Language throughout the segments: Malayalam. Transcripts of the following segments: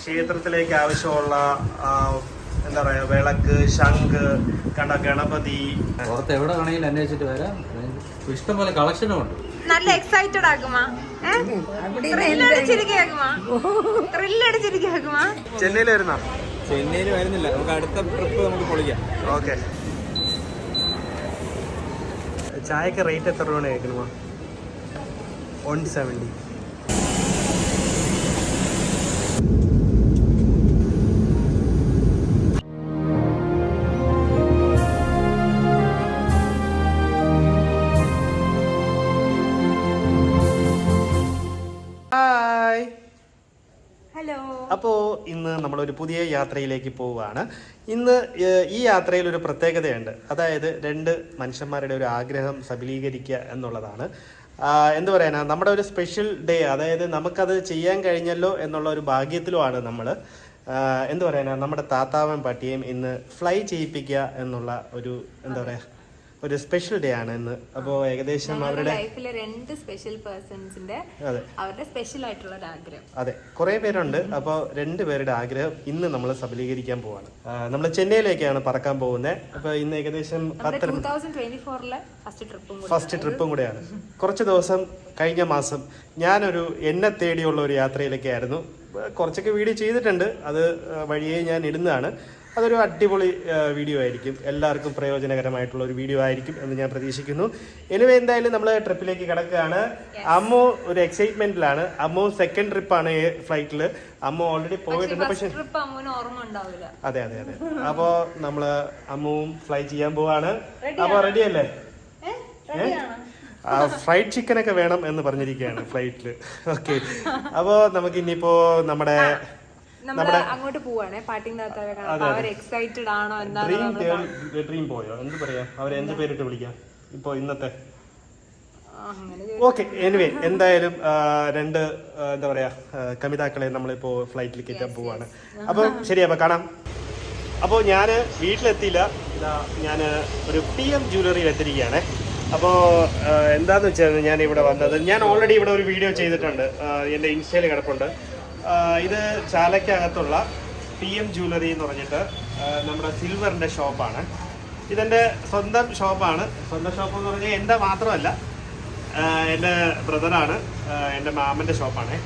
ക്ഷേത്രത്തിലേക്ക് ആവശ്യമുള്ള എന്താ പറയാ വിളക്ക് ശംഖ് കണ്ട ഗണപതി. പുറത്ത് എവിടെ വേണമെങ്കിലും അന്വേഷിച്ചിട്ട് വരാം. ഇഷ്ടം പോലെ കളക്ഷനും ഉണ്ട്. നല്ല എക്സൈറ്റഡ് ആകുമാ. ചെന്നൈയിൽ വരുന്ന? ചെന്നൈയിൽ വരുന്നില്ല. നമുക്ക് അടുത്ത ട്രിപ്പ് നമുക്ക് പൊളിക്കാം. ഓക്കെ. ചായക്ക് റേറ്റ് എത്ര രൂപയാണ് കേൾക്കണമോ വൺ സെവന്റി ഹലോ അപ്പോൾ ഇന്ന് ഒരു പുതിയ യാത്രയിലേക്ക് പോവുകയാണ്. ഇന്ന് ഈ യാത്രയിൽ ഒരു പ്രത്യേകതയുണ്ട്. അതായത് രണ്ട് മനുഷ്യന്മാരുടെ ഒരു ആഗ്രഹം സബലീകരിക്കുക എന്നുള്ളതാണ്. എന്ത് പറയാനാ നമ്മുടെ ഒരു സ്പെഷ്യൽ ഡേ അതായത് നമുക്കത് ചെയ്യാൻ കഴിഞ്ഞല്ലോ എന്നുള്ള ഒരു ഭാഗ്യത്തിലുമാണ് നമ്മൾ എന്ത് പറയാനാ നമ്മുടെ താത്താവൻ പട്ടിയും ഇന്ന് ഫ്ലൈ ചെയ്യിപ്പിക്കുക എന്നുള്ള ഒരു എന്താ പറയുക ഒരു സ്പെഷ്യൽ ഡേ ആണ് ഇന്ന്. അപ്പോൾ ഏകദേശം അവരുടെ ലൈഫിലെ രണ്ട് സ്പെഷ്യൽ പേഴ്സൺസിന്റെ അതെ. അവരുടെ സ്പെഷ്യൽ ആയിട്ടുള്ള ഒരു ആഗ്രഹം. അതെ. കുറെ പേരുണ്ട്. അപ്പോൾ രണ്ട് പേരുടെ ആഗ്രഹം ഇന്ന് നമ്മൾ സബലീകരിക്കാൻ പോവാണ്. നമ്മൾ ചെന്നൈയിലേക്കാണ് പറക്കാൻ പോകുന്നത് അപ്പോൾ ഇന്ന് ഏകദേശം ഫസ്റ്റ് ട്രിപ്പും കൂടെയാണ്. കുറച്ച് ദിവസം കഴിഞ്ഞ മാസം ഞാനൊരു എന്നെ തേടിയുള്ള ഒരു യാത്രയിലൊക്കെ ആയിരുന്നു കുറച്ചൊക്കെ വീഡിയോ ചെയ്തിട്ടുണ്ട്. അത് വഴിയെ ഞാൻ ഇടുന്നതാണ്. അതൊരു അടിപൊളി വീഡിയോ ആയിരിക്കും. എല്ലാവർക്കും പ്രയോജനകരമായിട്ടുള്ള ഒരു വീഡിയോ ആയിരിക്കും എന്ന് ഞാൻ പ്രതീക്ഷിക്കുന്നു. എനിവേ എന്തായാലും നമ്മൾ ട്രിപ്പിലേക്ക് കിടക്കുകയാണ്. അമ്മു ഒരു എക്സൈറ്റ്മെന്റിലാണ് അമ്മു സെക്കൻഡ് ട്രിപ്പാണ് ഫ്ലൈറ്റിൽ അമ്മു ഓൾറെഡി പോയിട്ടുണ്ട്. പക്ഷെ അതെ അതെ അതെ. അപ്പോ നമ്മൾ അമ്മുവും ഫ്ലൈ ചെയ്യാൻ പോവാണ്. അപ്പൊ റെഡി അല്ലേ? ഫ്രൈഡ് ചിക്കൻ ഒക്കെ വേണം എന്ന് പറഞ്ഞിരിക്കുകയാണ് ഫ്ലൈറ്റിൽ ഓക്കെ അപ്പോ നമുക്ക് ഇനിയിപ്പോ നമ്മുടെ നമ്മൾ അങ്ങോട്ട് പോവാണേ അവർ എക്സൈറ്റഡ് ആണോ എന്താണ് ഡ്രീം പോയോ? എന്ത് പറയാ? അവരെ എന്ത് പേരിട്ട് വിളിക്കാം? ഇപ്പോ ഇന്നത്തെ. ഓക്കെ എനിവേ എന്തായാലും രണ്ട് എന്താ പറയാ കവിതാക്കളെ നമ്മളിപ്പോ ഫ്ലൈറ്റിൽ കയറ്റാൻ പോവാണ്. അപ്പൊ ശരി അപ്പൊ കാണാം. അപ്പോൾ ഞാൻ വീട്ടിലെത്തിയില്ല. ഇതാ ഞാൻ ഒരു പി എം ജ്വല്ലറിയിൽ എത്തിയിരിക്കുകയാണ്. അപ്പോൾ എന്താന്ന് വെച്ചാൽ ഞാൻ ഇവിടെ വന്നത്? ഞാൻ ഓൾറെഡി ഇവിടെ ഒരു വീഡിയോ ചെയ്തിട്ടുണ്ട്. എന്റെ എന്റെ ഇൻസ്റ്റയിൽ കിടപ്പുണ്ട്. ഇത് ചാലക്കകത്തുള്ള പി എം ജ്വല്ലറി എന്ന് പറഞ്ഞിട്ട് നമ്മുടെ സിൽവറിന്റെ ഷോപ്പാണ്. ഇതെന്റെ സ്വന്തം ഷോപ്പാണ്. സ്വന്തം ഷോപ്പ് എന്ന് പറഞ്ഞാൽ എന്റെ മാത്രമല്ല എന്റെ ബ്രദറാണ് എന്റെ മാമന്റെ ഷോപ്പാണ്.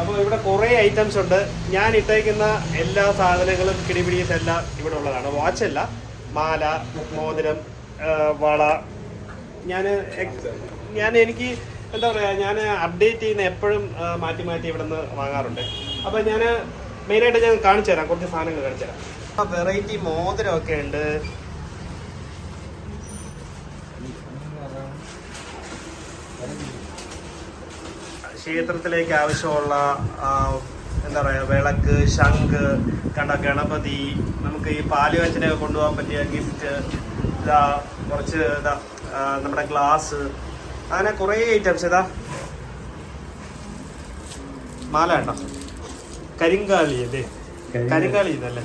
അപ്പോൾ ഇവിടെ കുറേ ഐറ്റംസ് ഉണ്ട്. ഞാൻ ഇട്ടേക്കുന്ന എല്ലാ സാധനങ്ങളും കിടിപിടീസ് എല്ലാം ഇവിടെ ഉള്ളതാണ്. വാച്ചല്ല മാല മോതിരം വള. ഞാൻ ഞാൻ എനിക്ക് എന്താ പറയുക ഞാൻ അപ്ഡേറ്റ് ചെയ്യുന്ന എപ്പോഴും മാറ്റി മാറ്റി ഇവിടെ നിന്ന് വാങ്ങാറുണ്ട്. അപ്പോൾ ഞാൻ മെയിനായിട്ട് ഞാൻ കാണിച്ചു തരാം കുറച്ച് സാധനങ്ങൾ കാണിച്ചു തരാം. വെറൈറ്റി മോതിരമൊക്കെ ഉണ്ട്. ക്ഷേത്രത്തിലേക്ക് ആവശ്യമുള്ള എന്താ പറയുക വിളക്ക് ശംഖ് കണ്ട ഗണപതി നമുക്ക് ഈ പാലുവച്ചനൊക്കെ കൊണ്ടുപോകാൻ പറ്റിയ ഗിഫ്റ്റ് ഇതാ കുറച്ച് ഇതാ നമ്മുടെ ഗ്ലാസ് അങ്ങനെ കുറേ ഐറ്റംസ് ഇതാ മാല ഉണ്ടോ കരിങ്കാളി അല്ലേ? കരിങ്കാളി ഇതല്ലേ?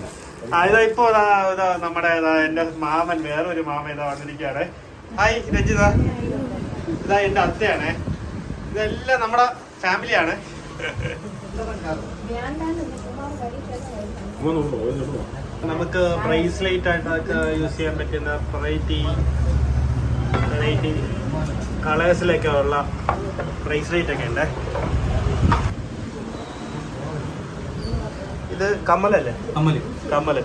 ആ ഇതാ ഇപ്പോ നമ്മുടെ എന്റെ മാമൻ വേറൊരു മാമൻ ഇതാ വന്നിരിക്കുകയാണ്. ഹായ് രഞ്ജിത ഇതാ എന്റെ അത്തയാണ്. ഇതെല്ലാം നമ്മുടെ ഫാമിലിയാണ് നമുക്ക് ബ്രേസ്ലെറ്റ് ആയിട്ട് യൂസ് ചെയ്യാൻ പറ്റുന്ന വെറൈറ്റി വെറൈറ്റി കളേഴ്സിലൊക്കെ ഉള്ള പ്രൈസ് റേറ്റ് ഒക്കെ ഉണ്ട്. ഇത് കമ്മലല്ലേ? കമ്മൽ. കമ്മൽ.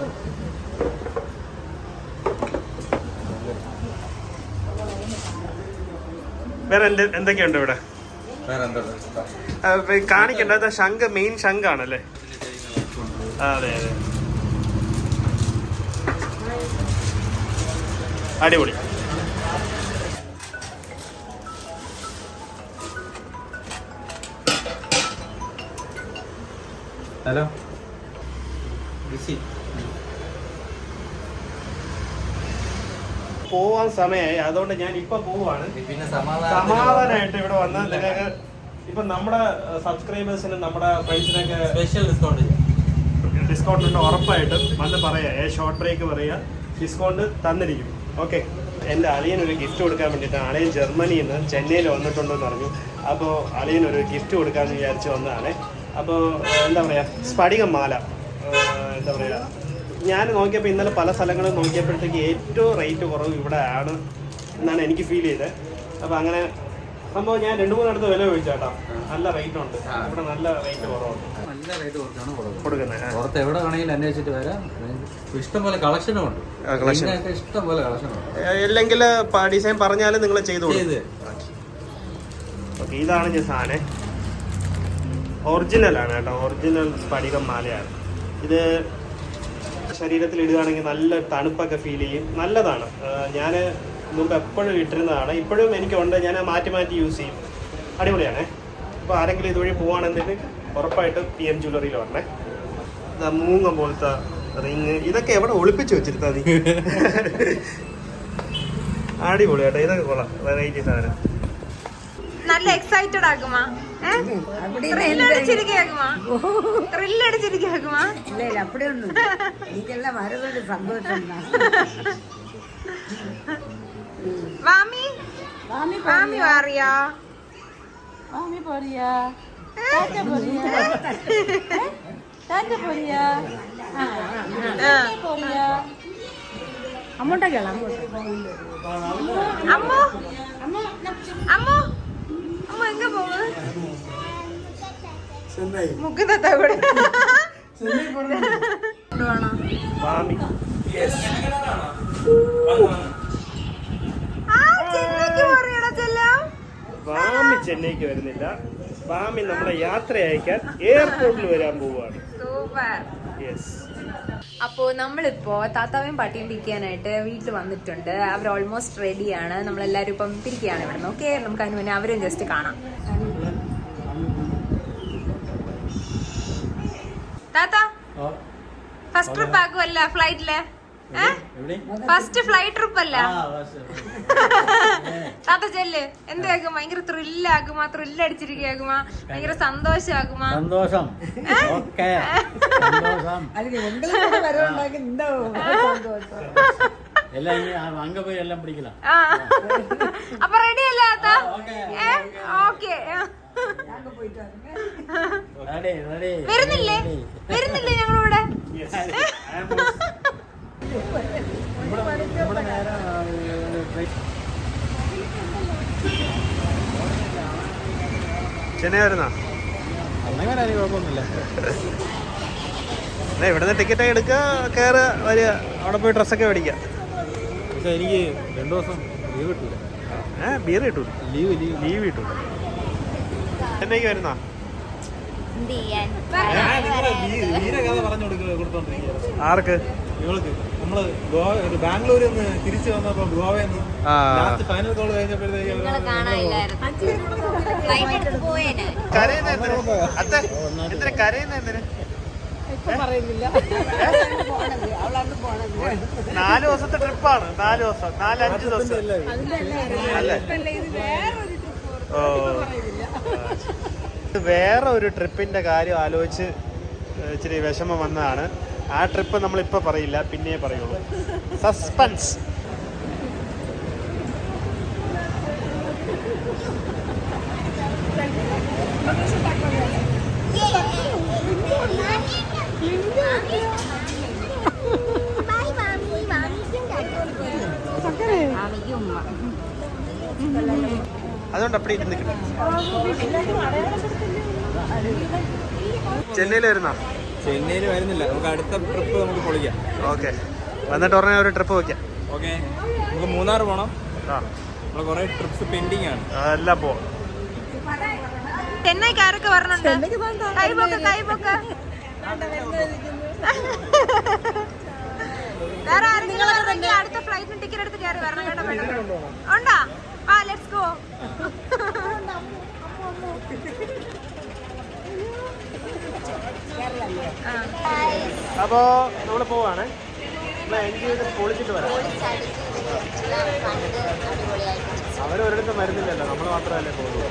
വേറെ എന്ത് എന്തൊക്കെയുണ്ട് ഇവിടെ? കാണിക്കണ്ട ശംഖ മെയിൻ ശംഖാണല്ലേ അതെ അതെ. അടിപൊളി. ഹലോ. ബിസി പോവാൻ സമയമായി അതുകൊണ്ട് ഞാൻ ഇപ്പൊ പോവാണ് പിന്നെ സമാധാനം സമാധാനമായിട്ട് ഇവിടെ വന്ന് നിങ്ങൾക്ക് ഇപ്പൊ നമ്മുടെ സബ്സ്ക്രൈബേഴ്സിനും നമ്മുടെ ഫ്രണ്ട്സിനൊക്കെ സ്പെഷ്യൽ ഡിസ്കൗണ്ട് ഡിസ്കൗണ്ട് ഉണ്ട് ഉറപ്പായിട്ടും. വന്ന് പറയാ. ഏ ഷോർട്ട് ബ്രേക്ക് പറയാ. ഡിസ്കൗണ്ട് തന്നിരിക്കും. ഓക്കെ എന്റെ അളിയൻ ഒരു ഗിഫ്റ്റ് കൊടുക്കാൻ വേണ്ടിയിട്ട് അളിയൻ ജർമ്മനിയിൽ നിന്ന് ചെന്നൈയിൽ വന്നിട്ടുണ്ടെന്ന് പറഞ്ഞു. അപ്പോൾ അളിയൻ ഒരു ഗിഫ്റ്റ് കൊടുക്കാമെന്ന് വിചാരിച്ച് വന്നതാണ്. അപ്പോൾ എന്താ പറയുക സ്ഫടികം മാല എന്താ പറയുക ഞാൻ നോക്കിയപ്പോൾ ഇന്നലെ പല സ്ഥലങ്ങളും നോക്കിയപ്പോഴത്തേക്ക് ഏറ്റവും റേറ്റ് കുറവ് ഇവിടെ ആണ് എന്നാണ് എനിക്ക് ഫീൽ ചെയ്തത് അപ്പോൾ അങ്ങനെ സംഭവം ഞാൻ രണ്ട് മൂന്നിടത്ത് വില ചോദിച്ചാട്ടോ നല്ല റേറ്റ് ഉണ്ട്. ഇവിടെ നല്ല റേറ്റ് കുറവുണ്ട്. നല്ല റേറ്റ് കുറച്ചാണ് കൊടുക്കുന്നത്. പുറത്ത് എവിടെ വേണമെങ്കിലും അന്വേഷിച്ചിട്ട് വരാം. ഇഷ്ടം പോലെ കളക്ഷനും ഉണ്ട്. ആ, collection. ഇതിനൊക്കെ ഇഷ്ടം പോലെ കളക്ഷൻ ഉണ്ട്. ഇല്ലെങ്കിൽ ഡിസൈൻ പറഞ്ഞാലും നിങ്ങൾ ചെയ്തു കൊടുക്കും. ചെയ്ത്. ഓക്കെ ഇതാണ് ഞാൻ സാധനം ഒറിജിനൽ ആണ് കേട്ടോ. ഒറിജിനൽ സ്ഫടികം മാലയാണ്. ഇത് ശരീരത്തിൽ ഇടുകയാണെങ്കിൽ നല്ല തണുപ്പൊക്കെ ഫീൽ ചെയ്യും. നല്ലതാണ്. ഞാൻ മുമ്പ് എപ്പോഴും ഇട്ടിരുന്നതാണ്. ഇപ്പോഴും എനിക്കുണ്ട് ഞാൻ മാറ്റി മാറ്റി യൂസ് ചെയ്യും. അടിപൊളിയാണേ. അപ്പോൾ ആരെങ്കിലും ഇതുവഴി പോവുകയാണെന്നുണ്ടെങ്കിൽ ഉറപ്പായിട്ട് പി എം ജ്വല്ലറിയിൽ വരണേ. ഇതാ മൂങ്ങ പോലത്തെ റിങ് ഇതൊക്കെ എവിടെ ഒളിപ്പിച്ച് വെച്ചിരുത്താ നീ? അടിപൊളി കേട്ടോ ഇതൊക്കെ കൊള്ളാം. വെറൈറ്റി സാധനം. നല്ല എക്സൈറ്റഡ് ആകുമാ ത്രില്ലടിച്ചിരിക്കുമാ ത്രില്ലടിച്ചിരിക്കുമാ இல்ல இல்ல அப்படி ஒண்ணும் நீங்கெல்லாம் வரவேண்டிய சந்தோஷம் தான் വാമി மாமி വാമി മാറിയാ மாமி போறியா தாத்தா போறியா தாத்தா போறியா போறியா அம்மோட்ட கேள ആ പോറിയടാ ചെല്ലാം. ചെന്നൈക്ക് വരുന്നില്ല. വാമി നമ്മളെ യാത്ര അയക്കാൻ എയർപോർട്ടിൽ വരാൻ പോവുകയാണ്. അപ്പോ യെസ് അപ്പോൾ നമ്മളിപ്പോ താത്താവേയും പാട്ടിയും പിരിക്കാനായിട്ട് വീട്ടിൽ വന്നിട്ടുണ്ട്. അവർ ഓൾമോസ്റ്റ് റെഡിയാണ് നമ്മളെല്ലാരും ഇപ്പം പിരിക്കുകയാണ് ഇവിടെ നിന്ന് ഓക്കെ നമുക്ക് അതിന് മുന്നേ അവരും ജസ്റ്റ് കാണാം. താത്ത ഫസ്റ്റ് ട്രിപ്പ് ആക്കുമല്ല ഫ്ലൈറ്റിൽ ഫസ്റ്റ് ഫ്ലൈറ്റ് ട്രിപ്പ് അല്ല? താത്ത ചെല്ല്. എന്താകും ഭയങ്കര ത്രില്ലാകുമാ ത്രില്ലടിച്ചിരിക്കുമാ ഭയങ്കര സന്തോഷമാകുമാ. സന്തോഷം. അപ്പൊ റെഡി അല്ലാത്ത വരുന്നില്ലേ? വരുന്നില്ലേ ഞങ്ങളിവിടെ? ചെന്നൈ വരുന്ന? കുഴപ്പമൊന്നുമില്ല. ഇവിടുന്ന് ടിക്കറ്റ് എടുക്കുക കയറുക വരിക. അവിടെ പോയി ഡ്രസ്സൊക്കെ മേടിക്കാം പക്ഷെ എനിക്ക് രണ്ടു ദിവസം ലീവ് കിട്ടൂല. ഏ ബിയർ കിട്ടൂല. ലീവ് ലീവ് ലീവ് കിട്ടൂല. ചെന്നൈക്ക് വരുന്ന? വീര കഥ പറഞ്ഞു കൊടുക്കുക കൊടുത്തോണ്ടിരിക്കുക. ആർക്ക്? തിരിച്ചു ലാസ്റ്റ് ഫൈനൽ നാല് ദിവസത്തെ ട്രിപ്പാണ്. നാല് ദിവസം. നാല് ദിവസം. ഓ. വേറെ ഒരു ട്രിപ്പിന്റെ കാര്യം ആലോചിച്ച് ഇച്ചിരി വിഷമം വന്നതാണ്. ആ ട്രിപ്പ് നമ്മളിപ്പോൾ പറയില്ല പിന്നെ പറയുള്ളൂ. സസ്പെൻസ് അതുകൊണ്ട് അപ്പടി കിട്ടും ചെന്നൈയിൽ വരുന്ന? ചെന്നൈയിൽ വരുന്നില്ല. നമുക്ക് അടുത്ത ട്രിപ്പ് നമുക്ക് പൊളിക്കാം ഓക്കെ വന്നിട്ട് ഉടനെ ഒരു ട്രിപ്പ് വയ്ക്കാം ഓക്കെ നമുക്ക് മൂന്നാർ പോകണം ആ. നമ്മൾ കുറെ ട്രിപ്സ് പെൻഡിങ് ആണ്. എല്ലാം പോവാം. ചെന്നൈക്ക് ആരൊക്കെ വരണുണ്ട്? കൈപോക്ക് കൈപോക്ക് വേറെ ആരെങ്കിലും വരണമെങ്കിൽ അടുത്ത ഫ്ലൈറ്റിന് ടിക്കറ്റ് എടുത്ത് കയറി വരണം കേട്ടോ. ഉണ്ടോ? ആ ലെറ്റ്സ് ഗോ അപ്പോൾ നമ്മൾ പോവാണ്. ചെയ്ത് പൊളിച്ചിട്ട് വരാം. അവരൊരിടത്തും വരുന്നില്ലല്ലോ. നമ്മൾ മാത്രമല്ലേ പോകുന്നു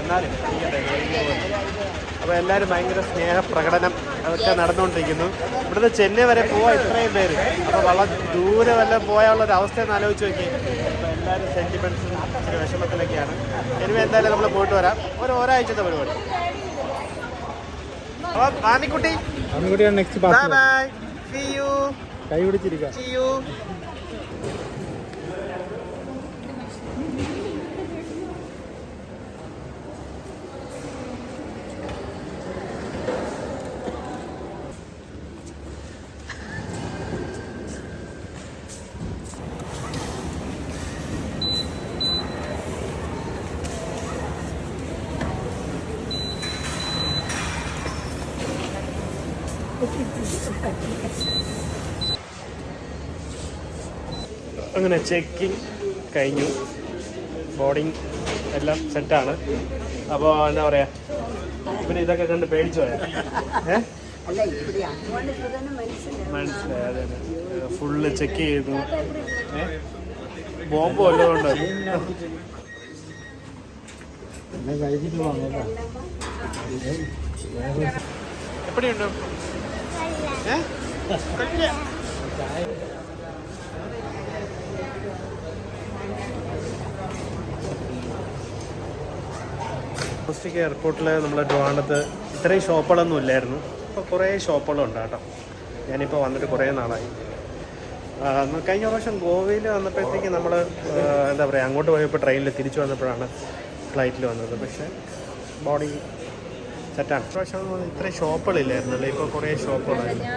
എന്നാലും അപ്പൊ അപ്പോൾ എല്ലാവരും ഭയങ്കര സ്നേഹപ്രകടനം ഒക്കെ നടന്നുകൊണ്ടിരിക്കുന്നു. ഇവിടുന്ന് ചെന്നൈ വരെ പോവാ ഇത്രയും പേര്. അപ്പോൾ വളരെ ദൂരെ വല്ല പോയാലുള്ള ഒരു അവസ്ഥയെന്ന് ആലോചിച്ച് നോക്കി. അപ്പോൾ എല്ലാവരും ഇച്ചിരി വിഷമത്തിലൊക്കെയാണ്. ഇനി എന്തായാലും നമ്മൾ പോയിട്ട് വരാം. ഒരു ഒരാഴ്ചത്തെ പരിപാടി. അപ്പൊ Amikkutty. ആമിക്കുട്ടിയാണ് next bye bye see you കൈ പിടിച്ചിരിക്കാം. സീ യു അങ്ങനെ ചെക്കിങ് കഴിഞ്ഞു. ബോർഡിങ് എല്ലാം സെറ്റാണ് അപ്പോൾ എന്താ പറയുക ഇവന് ഇതൊക്കെ കണ്ട് പേടിച്ചു പോയാ? മനസ്സിലായി അതെ അതെ. ഫുള്ള് ചെക്ക് ചെയ്തു. ബോംബ് വല്ലതുകൊണ്ട് എപ്പടിയുണ്ട്? ഏ? ഡൊമസ്റ്റിക് എയർപോർട്ടിൽ നമ്മൾ ട്രിവാണ്ടത്ത് ഇത്രയും ഷോപ്പുകളൊന്നും ഇല്ലായിരുന്നു. ഇപ്പോൾ കുറേ ഷോപ്പുകളുണ്ട് കേട്ടോ. ഞാനിപ്പോൾ വന്നിട്ട് കുറേ നാളായി. കഴിഞ്ഞ പ്രാവശ്യം ഗോവയിൽ വന്നപ്പോഴത്തേക്ക് നമ്മൾ എന്താ പറയുക അങ്ങോട്ട് പോയപ്പോൾ ട്രെയിനിൽ തിരിച്ചു വന്നപ്പോഴാണ് ഫ്ലൈറ്റിൽ വന്നത്. പക്ഷേ ബോഡി സെറ്റാണ്. പ്രാവശ്യം ഇത്രയും ഷോപ്പുകളില്ലായിരുന്നല്ലോ? ഇപ്പോൾ കുറേ ഷോപ്പുകളായിരുന്നു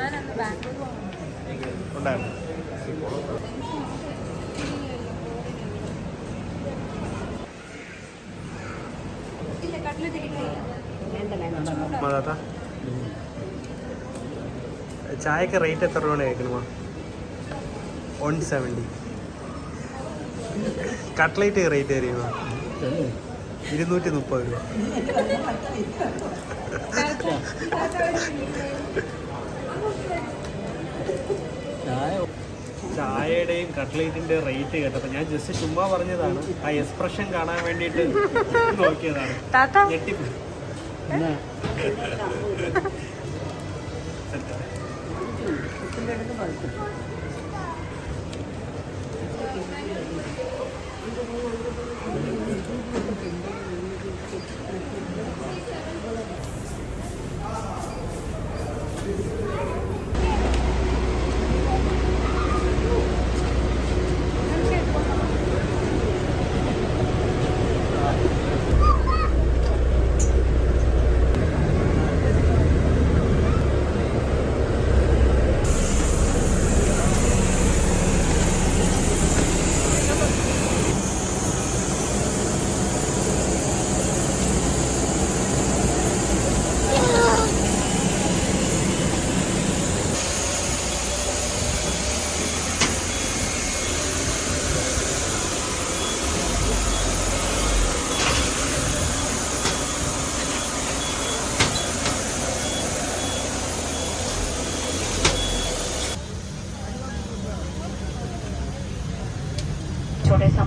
ഉണ്ടായിരുന്നു. ചായക്ക് റേറ്റ് എത്ര രൂപയാണ് കേൾക്കണമോ വൺ സെവന്റി കട്ട്ലേറ്റ് റേറ്റ് അറിയുമോ ഇരുന്നൂറ്റി മുപ്പത് രൂപ ചായയുടെയും കട്ട്ലേറ്റിന്റെ റേറ്റ് കേട്ടപ്പോൾ ഞാൻ ജസ്റ്റ് ചുമ്മാ പറഞ്ഞതാണ് ആ എക്സ്പ്രഷൻ കാണാൻ വേണ്ടിയിട്ട് നോക്കിയതാണ്. छोटे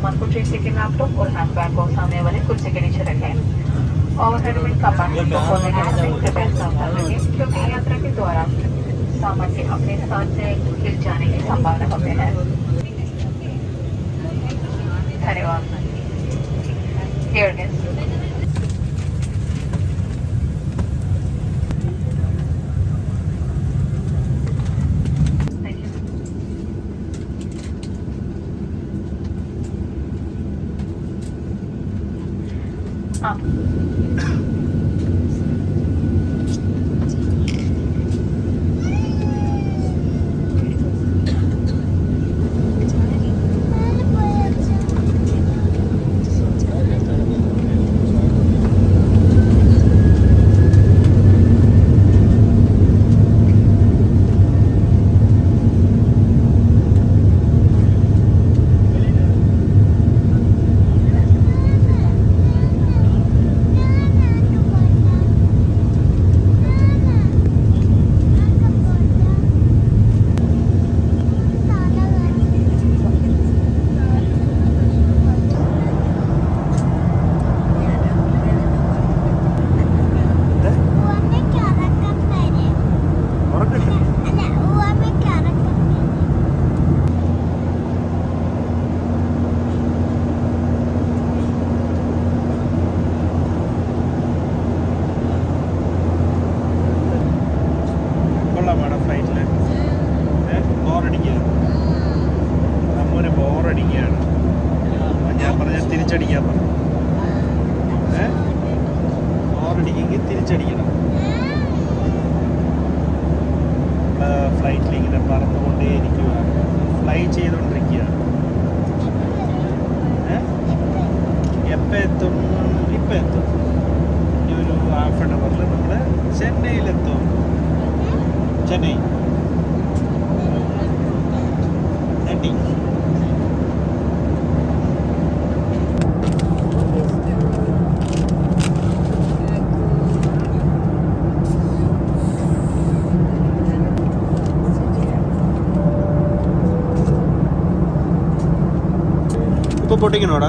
सामान को ठीक से के लैपटॉप और हैंड बैग को सामने वाले कुर्सी के नीचे रखें। ओवरहेड में कंपार्टमेंट को खोलने के समय कृपया सावधान रखें क्योंकि यात्रा के दौरान सामान के अपने साथ से गिर जाने की संभावना होती है। धन्यवाद। 好 ചെന്നൈ. ഇപ്പൊ പൊട്ടിക്കണോടാ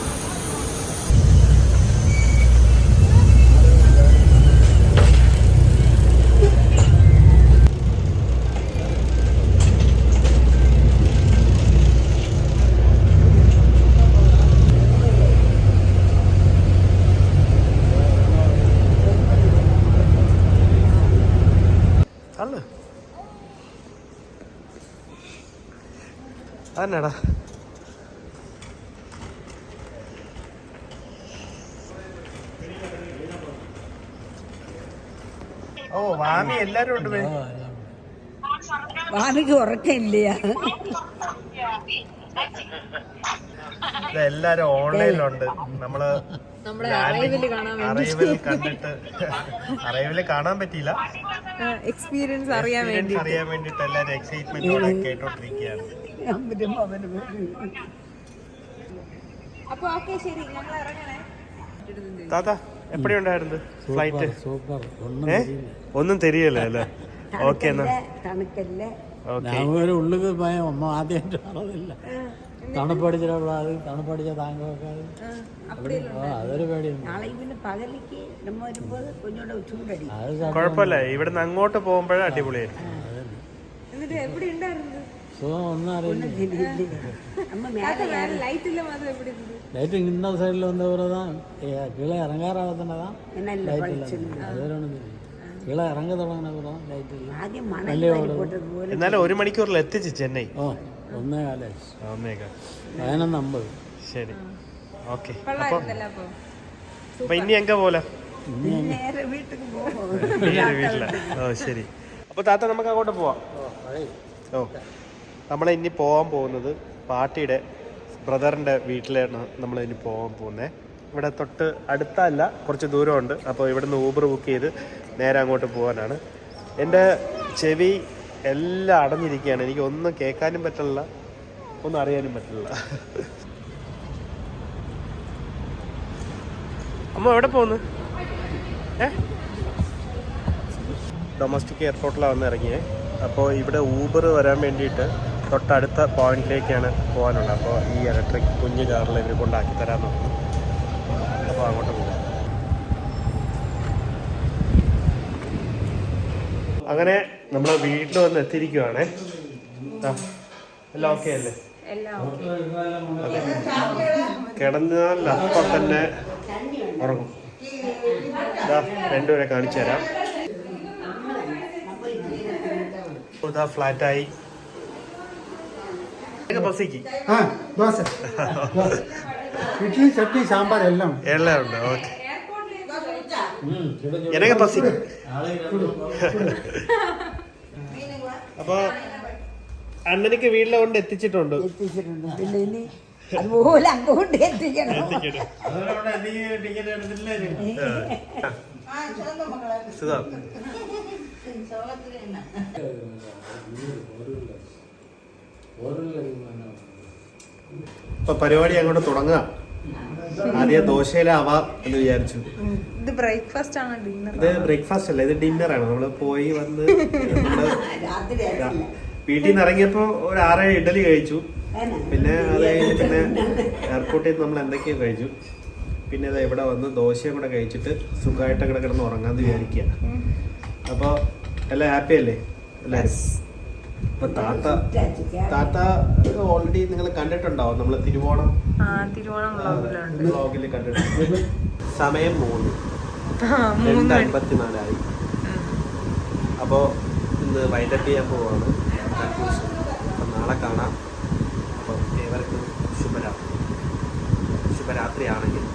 അതെന്നാടാ ഓ മാമി എല്ലാരും ഉണ്ട്? വേ. ഉറക്കില്ല എല്ലാരും ഓൺലൈനിലുണ്ട്. നമ്മൾ നമ്മുടെ അറൈവൽ കാണാൻ അറൈവൽ കണ്ടിട്ട് അറൈവൽ കാണാൻ പറ്റിയില്ല. എക്സ്പീരിയൻസ് അറിയാൻ വേണ്ടി അറിയാൻ വേണ്ടിട്ട് എല്ലാരും എക്സൈറ്റ്മെന്റോടെ കേട്ടോണ്ടിരിക്കുകയാണ്. അപ്പൊ ഓക്കെ ശരി. ഞങ്ങൾ ഇറങ്ങണേ. താത്ത എപ്പടി ഉണ്ടായിരുന്നു ഫ്ലൈറ്റ്? സൂപ്പർ ഏ? ഒന്നും തെരിയല്ല അല്ലേ? ഓക്കെ എന്നാ. തണുക്കല്ലേ. ഞാൻ ഒരു ഉള്ളിൽ പോയ ഒന്നും ആദ്യമായിട്ട് അറിവില്ല തണുപ്പടിച്ചിട്ടുള്ള അത് തണുപ്പടിച്ച താങ്കളൊക്കെ ആ അതൊരു സത്യം. കുഴപ്പമില്ല. ഇവിടുന്ന് അങ്ങോട്ട് പോകുമ്പോഴേ അടിപൊളിയായിരുന്നു എന്നിട്ട് എവിടെ ഉണ്ടായിരുന്നു? സുഖം ഒന്നും അറിയില്ല நம்ம மேலே ലൈറ്റ് ഇല്ല മാത്രം എവിടെ ഇരുന്നത് லைட்டு இந்த சைடில் வந்தவரை தான் கீழே இறங்காராவதுனா தான் என்ன இல்லை லைட் பளிச்சுன்னு. இல்லை அது வேற ஒன்றும் தெரியும் கீழே இறங்க தொடங்கினப்பறம் லைட் இல்லை ആദ്യം മണൽ വാരി പോട്ടത് പോലെ എന്നാലും ഒരു മണിക്കൂറിൽ എത്തിച്ച് ചെന്നൈ ഓ ഒന്നേ കാലേ ഒന്നേക്കാ പതിനൊന്ന് അമ്പത് ശരി ഓക്കെ അപ്പൊ കൊള്ളായിരുന്നല്ലോ അപ്പൊ അപ്പൊ ഇനി എങ്ക പോലെ നേരെ വീട്ടിൽ പോകും വീട്ടില ഓ ശരി അപ്പൊ താത്ത നമുക്ക് അങ്ങോട്ട് പോവാം ഓ നമ്മൾ ഇനി പോകാൻ പോകുന്നത് പാട്ടിയുടെ ബ്രദറിന്റെ വീട്ടിലാണ് നമ്മൾ ഇനി പോകാൻ പോകുന്നത് ഇവിടെ തൊട്ട് അടുത്തല്ല കുറച്ച് ദൂരമുണ്ട്. അപ്പോൾ ഇവിടുന്ന് ഊബർ ബുക്ക് ചെയ്ത് നേരെ അങ്ങോട്ട് പോകാനാണ് എന്റെ ചെവി എല്ലാം അടഞ്ഞിരിക്കുകയാണ്. എനിക്ക് ഒന്നും കേൾക്കാനും പറ്റില്ല ഒന്നും അറിയാനും പറ്റില്ല. അമ്മ എവിടെ പോകുന്നു ഏ? ഡൊമസ്റ്റിക് എയർപോർട്ടിലാണ് വന്ന് ഇറങ്ങിയത് അപ്പോൾ ഇവിടെ ഊബർ വരാൻ വേണ്ടിയിട്ട് തൊട്ടടുത്ത പോയിന്റിലേക്കാണ് പോകാനുള്ളത്. അപ്പോൾ ഈ ഇലക്ട്രിക് കുഞ്ഞു കാറിൽ ഇവർ കൊണ്ടാക്കി തരാമെന്ന് പറഞ്ഞു. അപ്പോൾ അങ്ങോട്ട് പോകാം. അങ്ങനെ നമ്മൾ വീട്ടിൽ വന്ന് എത്തിയിരിക്കുവാണേ. എല്ലാം ഓക്കെ അല്ലേ? കിടന്നാൽ അപ്പം തന്നെ ഉറങ്ങും. രണ്ടുപേരെ കാണിച്ചു തരാം. ഫ്ലാറ്റായി ആ ദോശ. ദോശ ഇഡ്ഡലി ചട്നി സാമ്പാർ എല്ലാം. എല്ലാം ഉണ്ട് ഓക്കെ. എനക്ക് പസിക്ക് അപ്പൊ അണ്ണനിക്ക് വീട്ടിലെ കൊണ്ട് എത്തിച്ചിട്ടുണ്ട്. എത്തിച്ചിട്ടുണ്ട്. പിന്നെ ഇനി അതുപോലെ അങ്ങോട്ട് എത്തിക്കണം. സുഖം. ഇപ്പൊ പരിപാടി അങ്ങോട്ട് തുടങ്ങുക ആദ്യം ദോശയിലാവാം എന്ന് വിചാരിച്ചു. ഇത് ബ്രേക്ക്ഫാസ്റ്റ് ആണ് ഡിന്നർ ഇത് ബ്രേക്ക്ഫാസ്റ്റ് അല്ല ഇത് ഡിന്നർ ആണ്. നമ്മൾ പോയി വന്ന്. വീട്ടിൽ നിന്ന് ഇറങ്ങിയപ്പോ ഒരു ആറേഴ് ഇഡലി കഴിച്ചു. പിന്നെ അത് കഴിഞ്ഞ് പിന്നെ എയർപോർട്ടിൽ നിന്ന് നമ്മൾ എന്തൊക്കെയോ കഴിച്ചു. പിന്നെ ഇത് ഇവിടെ വന്ന് ദോശയും കൂടെ കഴിച്ചിട്ട് സുഖമായിട്ട് ഇവിടെ കിടന്ന് ഉറങ്ങാന്ന് വിചാരിക്കുക അപ്പൊ എല്ലാം ഹാപ്പി അല്ലേ? എല്ലാരും? ഇപ്പൊ താത്ത ഓൾറെഡി നിങ്ങൾ കണ്ടിട്ടുണ്ടാവും. നമ്മൾ തിരുവോണം ബ്ലോഗിൽ കണ്ടിട്ടുണ്ട്. സമയം മൂന്ന്. രണ്ട് അപ്പോ ഇന്ന് വൈൻഡപ്പ് ചെയ്യാൻ പോവാണ്. അപ്പൊ നാളെ കാണാം. അപ്പം ഏവർക്കും ശുഭരാത്രി. ശുഭരാത്രി ആണെങ്കിൽ